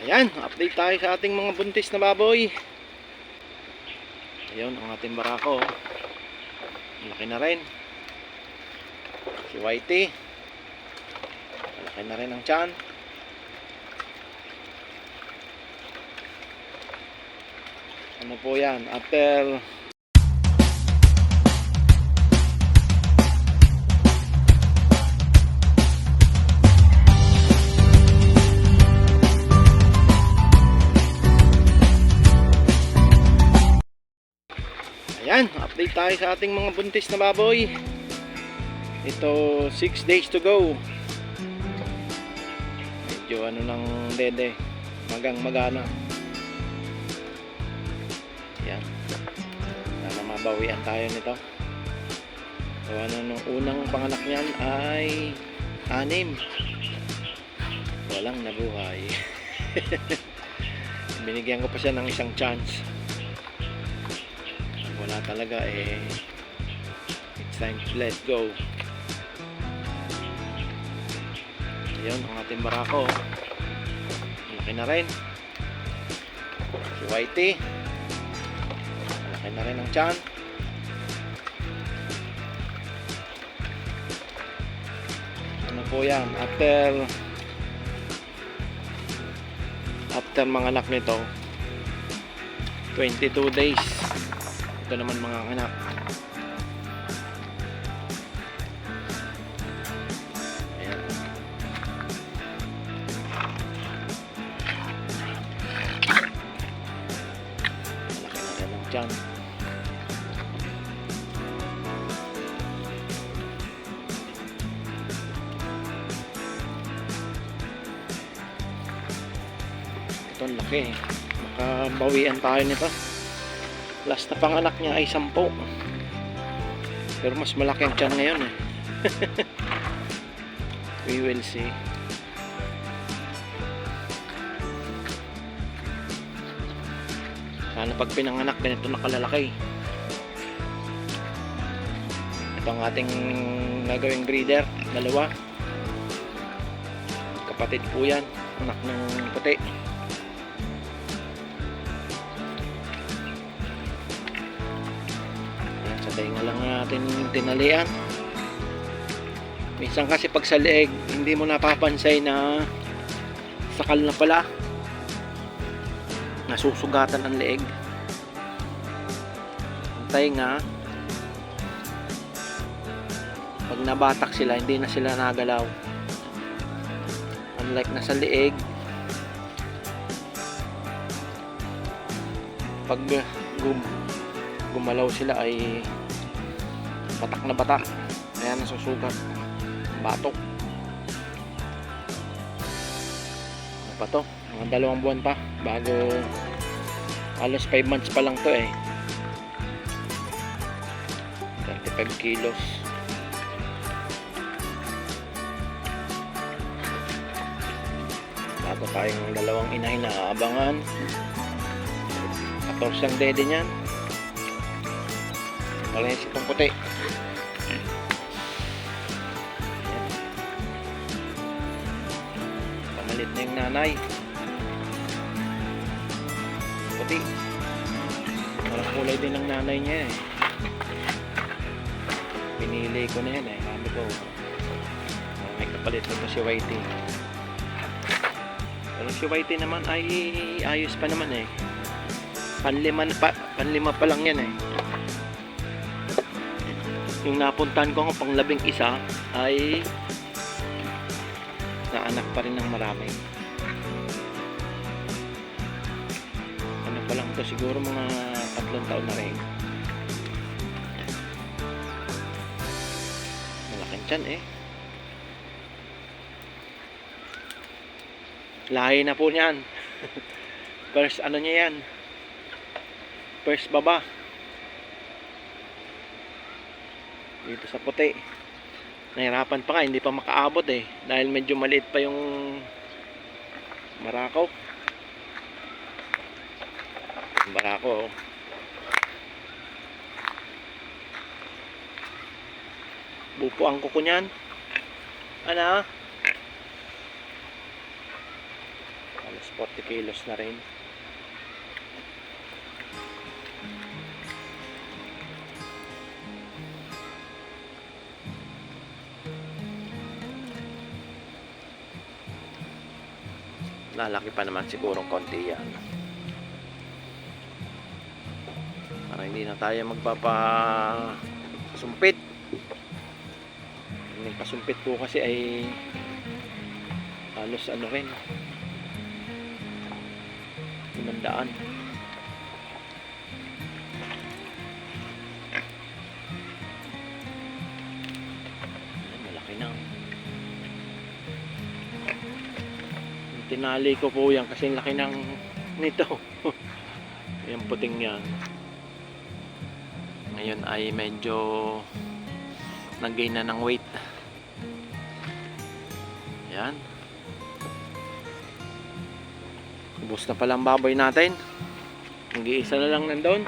Ayan, update tayo sa ating mga buntis na baboy. Ayun, ang ating barako. oh. Malaki na rin. Si Whitey. Malaki na rin ang tiyan. Ano po yan? After Ayan, update tayo sa ating mga buntis na baboy. Ito, 6 days to go. Medyo ano ng dede. Magang magana. Ayan. Sana mabawian tayo nito. So ano nung unang panganak niyan ay anim. Walang nabuhay. Binigyan ko pa siya ng isang chance wala talaga eh it's time to let go. Ayun ang ating barako. Malaki na rin. Si Whitey malaki na rin ang tiyan. Ano po yan? After after mga anak nito 22 days ito naman mga anak. Ayan. Malaki na ang tiyan. Ito laki. Makabawian tayo nito last na panganak niya ay 10 pero mas malaki ang tiyan ngayon eh. We will see. Sana pag pinanganak ganito nakalalaki ito ang ating nagawing breeder dalawa. Kapatid po yan anak ng puti Ayan, sa dahinga lang natin tinalian. Minsan kasi pag sa leeg, hindi mo napapansay na sakal na pala. Nasusugatan ang leeg. Ang tainga, pag nabatak sila, hindi na sila nagalaw. Unlike na sa leeg, pag gum gumalaw sila ay batak na batak. Kaya nasusugat. Batok. Ano pa to? Mga dalawang buwan pa bago halos 5 months pa lang to eh. 35 kilos. Bago tayong dalawang inahin na aabangan. 14 ang dede niyan Malinis itong puti. Pamalit na yung nanay. Puti. Parang kulay din ng nanay niya eh. Pinili ko na yan eh. Sabi ko, may kapalit na si Whitey. Pero si Whitey naman ay ayos pa naman eh. Panlima, pa, panlima pa lang yan eh yung napuntahan ko ng panglabing isa ay naanak pa rin ng marami. Ano pa lang to siguro mga tatlong taon na rin. Malaking tiyan eh. Lahi na po niyan. First ano niya yan? First baba dito sa puti. Nahirapan pa nga hindi pa makaabot eh. Dahil medyo maliit pa yung marakaw yung barako oh. bupo ang kuko niyan. Ano Halos 40 kilos na rin. Lalaki pa naman siguro konti yan. Para hindi na tayo magpapa sumpit. Yung pasumpit po kasi ay halos ano rin limandaan tinali ko po yan kasi laki ng nito. Yung puting yan. Ngayon ay medyo nag-gain na ng weight. Yan ubos na palang baboy natin. Nag-iisa na lang nandun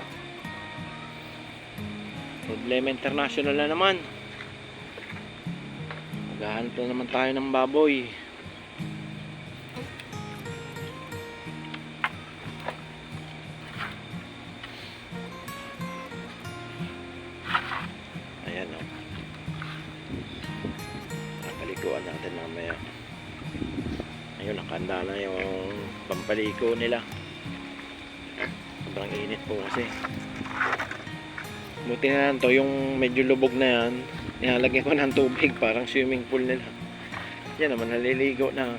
problema international na naman. Maghahanap na naman tayo ng baboy ayan o Pampalikuan natin mamaya. Ayun, nakanda na yung pampaliko nila. Sobrang init po kasi. Buti na to, yung medyo lubog na yan, nilalagyan ko ng tubig, parang swimming pool nila. Yan naman, naliligo na.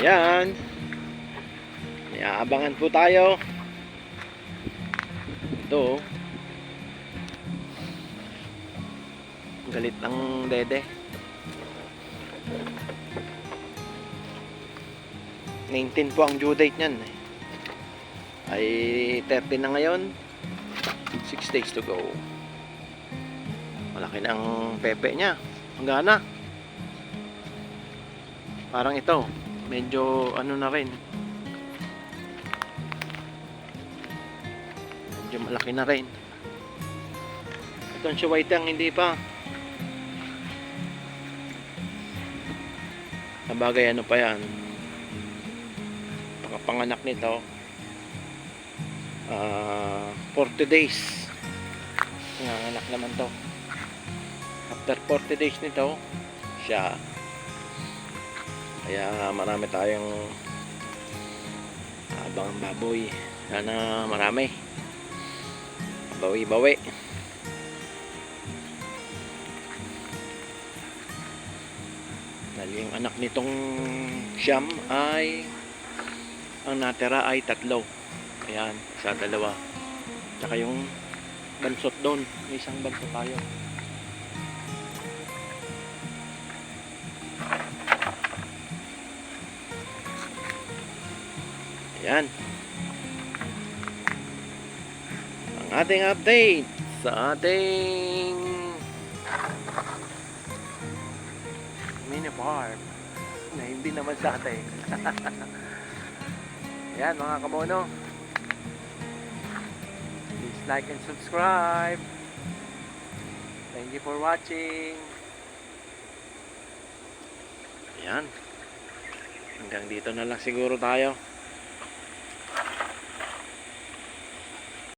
Yan. May aabangan po tayo. Ito, oh. Galit ng dede. 19 po ang due date niyan. eh. Ay 30 na ngayon. 6 days to go. Malaki na ang pepe niya. Ang gana. Parang ito. Medyo ano na rin. Malaki na rin. Itong siwaitang hindi pa. Sabagay ano pa yan. Pagkapanganak nito. ah 40 days. Nanganak naman to. After 40 days nito, siya. Kaya marami tayong abang baboy. Sana marami. Bawi-bawi. Dahil yung anak nitong siyam ay ang natira ay tatlo. Ayan, isa dalawa. Tsaka yung bansot doon. May isang bansot tayo. Ayan. Ating update sa ating mini farm na hindi naman sa atin. Ayan mga kamono. Please like and subscribe. Thank you for watching. Ayan. Hanggang dito na lang siguro tayo.